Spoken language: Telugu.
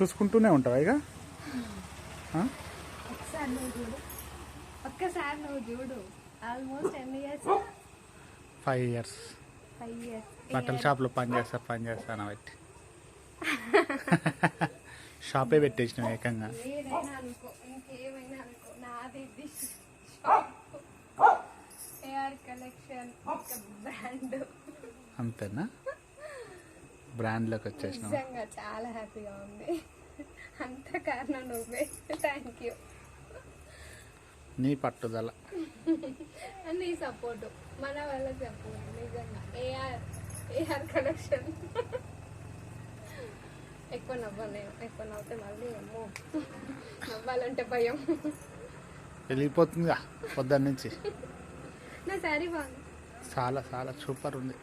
చూసుకుంటూనే ఉంటావా ఇక? నువ్వు చూడు. ఒక్కసారి నువ్వు చూడు. ఆల్మోస్ట్ ఎన్ని ఇయర్స్ ఫైవ్ ఇయర్స్ బట్టల షాప్లో పని చేస్తా పని చేస్తాను బట్టి. షాపే పెట్టేసినాం ఏకంగా. అంతేనా? బ్రాండ్లోకి వచ్చేసినాం నిజంగా చాలా హ్యాపీగా ఉంది. అంత కారణం నువ్వే. థ్యాంక్ యూ నీ పట్టుదల. నీ సపోర్ట్. మన వాళ్ళ సపోర్ట్. నిజంగా. ఏఆర్ ఏఆర్ కలెక్షన్ ఎక్కువ నవ్వను నేను ఎక్కువ నవ్వుతే మళ్ళీ ఏమో. నవ్వాలంటే భయం. వెళ్ళిపోతుందిగా పొద్దున్న నుంచి నా శారీ బాగుంది. చాలా చాలా సూపర్ ఉంది.